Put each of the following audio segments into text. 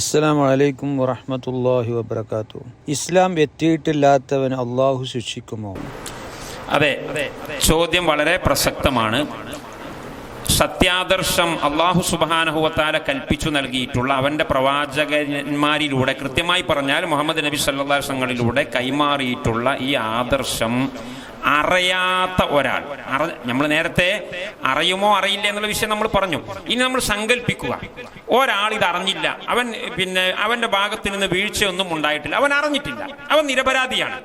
അസ്സലാമു അലൈക്കും വറഹ്മത്തുള്ളാഹി വബർക്കാത്തു ഇസ്ലാം എത്തിയിട്ടില്ലാത്തവൻ അള്ളാഹു ശിക്ഷിക്കുമോ? അതെ ചോദ്യം വളരെ പ്രസക്തമാണ്. സത്യാദർശം അള്ളാഹു സുബാനഹുവത്താല കൽപ്പിച്ചു നൽകിയിട്ടുള്ള അവന്റെ പ്രവാചകന്മാരിലൂടെ കൃത്യമായി പറഞ്ഞാൽ മുഹമ്മദ് നബി സല്ലാസങ്ങളിലൂടെ കൈമാറിയിട്ടുള്ള ഈ ആദർശം അറിയാത്ത ഒരാൾ. അറ നമ്മൾ നേരത്തെ അറിയുമോ അറിയില്ല എന്നുള്ള വിഷയം നമ്മൾ പറഞ്ഞു. ഇനി നമ്മൾ സങ്കല്പിക്കുക ഒരാൾ ഇത് അറിഞ്ഞില്ല. അവൻ പിന്നെ അവന്റെ ഭാഗത്ത് നിന്ന് വീഴ്ചയൊന്നും ഉണ്ടായിട്ടില്ല. അവൻ അറിഞ്ഞിട്ടില്ല. അവൻ നിരപരാധിയാണ്.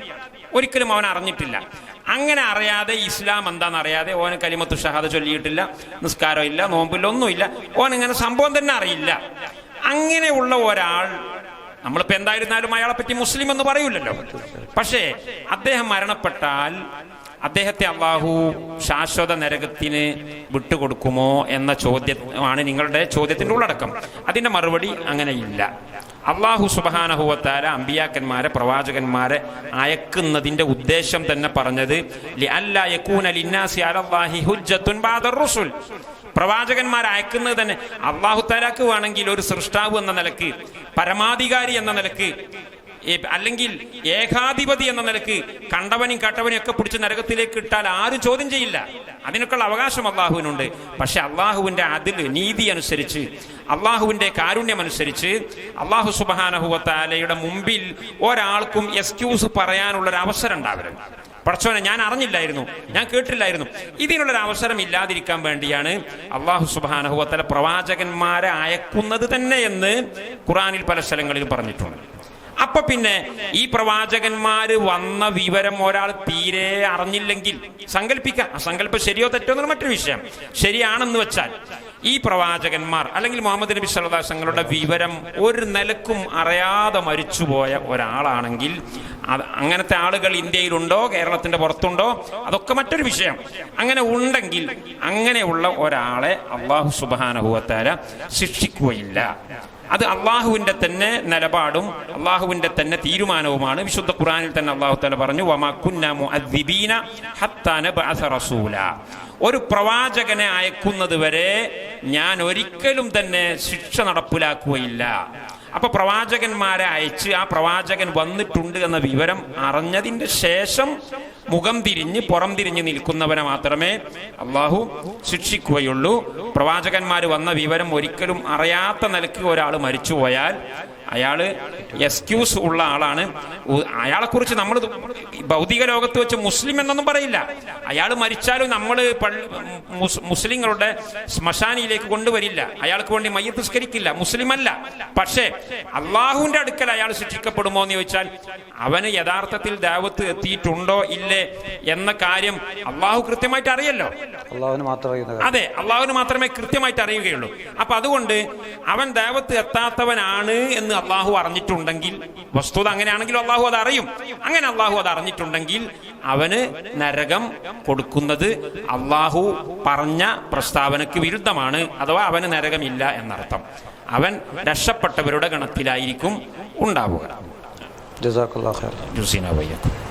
ഒരിക്കലും അവൻ അറിഞ്ഞിട്ടില്ല. അങ്ങനെ അറിയാതെ ഇസ്ലാം എന്താണെന്ന് അറിയാതെ ഓന് കലിമത്ത് ഷഹാദ ചൊല്ലിയിട്ടില്ല നിസ്കാരം ഇല്ല നോമ്പില്ല ഒന്നുമില്ല. ഓൻ ഇങ്ങനെ സംഭവം തന്നെ അറിയില്ല. അങ്ങനെയുള്ള ഒരാൾ നമ്മളിപ്പോ എന്തായിരുന്നാലും അയാളെ പറ്റി മുസ്ലിം എന്ന് പറയൂലല്ലോ. പക്ഷേ അദ്ദേഹം മരണപ്പെട്ടാൽ അദ്ദേഹത്തെ അള്ളാഹു ശാശ്വത നരകത്തിന് വിട്ടുകൊടുക്കുമോ എന്ന ചോദ്യമാണ് നിങ്ങളുടെ ചോദ്യത്തിന്റെ ഉള്ളടക്കം. അതിന്റെ മറുപടി അങ്ങനെയില്ല. അള്ളാഹു സുബാനഹുവത്താര അമ്പിയാക്കന്മാരെ പ്രവാചകന്മാരെ അയക്കുന്നതിന്റെ ഉദ്ദേശം തന്നെ പറഞ്ഞത് പ്രവാചകന്മാർ അയക്കുന്നത് തന്നെ അള്ളാഹു താലാക്ക് വേണമെങ്കിൽ ഒരു സൃഷ്ടാവ് എന്ന നിലയ്ക്ക് പരമാധികാരി എന്ന നിലയ്ക്ക് അല്ലെങ്കിൽ ഏകാധിപതി എന്ന നിലയ്ക്ക് കണ്ടവനും കട്ടവനും ഒക്കെ പിടിച്ച് നരകത്തിലേക്ക് ഇട്ടാൽ ആരും ചോദ്യം ചെയ്യില്ല. അതിനൊക്കെയുള്ള അവകാശം അള്ളാഹുവിനുണ്ട്. പക്ഷെ അള്ളാഹുവിന്റെ അതിൽ നീതി അനുസരിച്ച് അള്ളാഹുവിന്റെ കാരുണ്യം അനുസരിച്ച് അള്ളാഹു സുബാനഹുവത്താലയുടെ മുമ്പിൽ ഒരാൾക്കും എക്സ്ക്യൂസ് പറയാനുള്ള ഒരു അവസരം ഉണ്ടാവരുത്. പടച്ചോനെ ഞാൻ അറിഞ്ഞില്ലായിരുന്നു ഞാൻ കേട്ടില്ലായിരുന്നു. ഇതിനുള്ളൊരു അവസരം ഇല്ലാതിരിക്കാൻ വേണ്ടിയാണ് അള്ളാഹു സുബാനഹുവത്തല പ്രവാചകന്മാരെ അയക്കുന്നത് തന്നെ എന്ന് ഖുറാനിൽ പല സ്ഥലങ്ങളിലും പറഞ്ഞിട്ടുണ്ട്. അപ്പൊ പിന്നെ ഈ പ്രവാചകന്മാര് വന്ന വിവരം ഒരാൾ തീരെ അറിഞ്ഞില്ലെങ്കിൽ സങ്കല്പിക്കാം. ആ സങ്കല്പം ശരിയോ തെറ്റോ എന്നൊരു മറ്റൊരു വിഷയം. ശരിയാണെന്ന് വെച്ചാൽ ഈ പ്രവാചകന്മാർ അല്ലെങ്കിൽ മുഹമ്മദ് നബി സല്ലാസങ്ങളുടെ വിവരം ഒരു നിലക്കും അറിയാതെ മരിച്ചുപോയ ഒരാളാണെങ്കിൽ അങ്ങനത്തെ ആളുകൾ ഇന്ത്യയിലുണ്ടോ കേരളത്തിന്റെ പുറത്തുണ്ടോ അതൊക്കെ മറ്റൊരു വിഷയം. അങ്ങനെ ഉണ്ടെങ്കിൽ അങ്ങനെയുള്ള ഒരാളെ അള്ളാഹു സുബാനഹുവത്താര ശിക്ഷിക്കുകയില്ല. അത് അള്ളാഹുവിന്റെ തന്നെ നിലപാടും അള്ളാഹുവിന്റെ തന്നെ തീരുമാനവുമാണ്. വിശുദ്ധ ഖുറാനിൽ തന്നെ അള്ളാഹു തല പറഞ്ഞു ഒരു പ്രവാചകനെ അയക്കുന്നത് വരെ ഞാൻ ഒരിക്കലും തന്നെ ശിക്ഷ നടപ്പിലാക്കുകയില്ല. അപ്പൊ പ്രവാചകന്മാരെ അയച്ച് ആ പ്രവാചകൻ വന്നിട്ടുണ്ട് എന്ന വിവരം അറിഞ്ഞതിന്റെ ശേഷം മുഖം തിരിഞ്ഞ് പുറം തിരിഞ്ഞ് നിൽക്കുന്നവനെ മാത്രമേ അള്ളാഹു ശിക്ഷിക്കുകയുള്ളൂ. പ്രവാചകന്മാർ വന്ന വിവരം ഒരിക്കലും അറിയാത്ത നിലയ്ക്ക് ഒരാൾ മരിച്ചുപോയാൽ അയാൾ എക്സ്ക്യൂസ് ഉള്ള ആളാണ്. അയാളെക്കുറിച്ച് നമ്മൾ ഭൗതിക ലോകത്ത് വെച്ച് മുസ്ലിം എന്നൊന്നും പറയില്ല. അയാൾ മരിച്ചാലും നമ്മൾ മുസ്ലിങ്ങളുടെ ശ്മശാനിയിലേക്ക് കൊണ്ടുവരില്ല. അയാൾക്ക് വേണ്ടി മയ്യത്ത് സ്കരിക്കില്ല മുസ്ലിം അല്ല പക്ഷേ അള്ളാഹുവിന്റെ അടുക്കൽ അയാൾ ശിക്ഷിക്കപ്പെടുമോ എന്ന് ചോദിച്ചാൽ അവന് യഥാർത്ഥത്തിൽ ദാവത്ത് എത്തിയിട്ടുണ്ടോ ഇല്ലേ എന്ന കാര്യം അള്ളാഹു കൃത്യമായിട്ട് അറിയല്ലോ. അതെ അള്ളാഹുവിന് മാത്രമേ കൃത്യമായിട്ട് അറിയുകയുള്ളൂ. അപ്പൊ അതുകൊണ്ട് അവൻ ദേവത്ത് എത്താത്തവനാണ് എന്ന് അള്ളാഹു അറിഞ്ഞിട്ടുണ്ടെങ്കിൽ വസ്തുത അങ്ങനെയാണെങ്കിലും അള്ളാഹു അത് അറിയും. അങ്ങനെ അള്ളാഹു അത് അറിഞ്ഞിട്ടുണ്ടെങ്കിൽ അവന് നരകം കൊടുക്കുന്നത് അള്ളാഹു പറഞ്ഞ പ്രസ്താവനക്ക് വിരുദ്ധമാണ്. അഥവാ അവന് നരകമില്ല എന്നർത്ഥം. അവൻ രക്ഷപ്പെട്ടവരുടെ ഗണത്തിലായിരിക്കും ഉണ്ടാവുക. ജസാഖല്ലാ ഖൈർ ജുസീന വയ്യക്കും.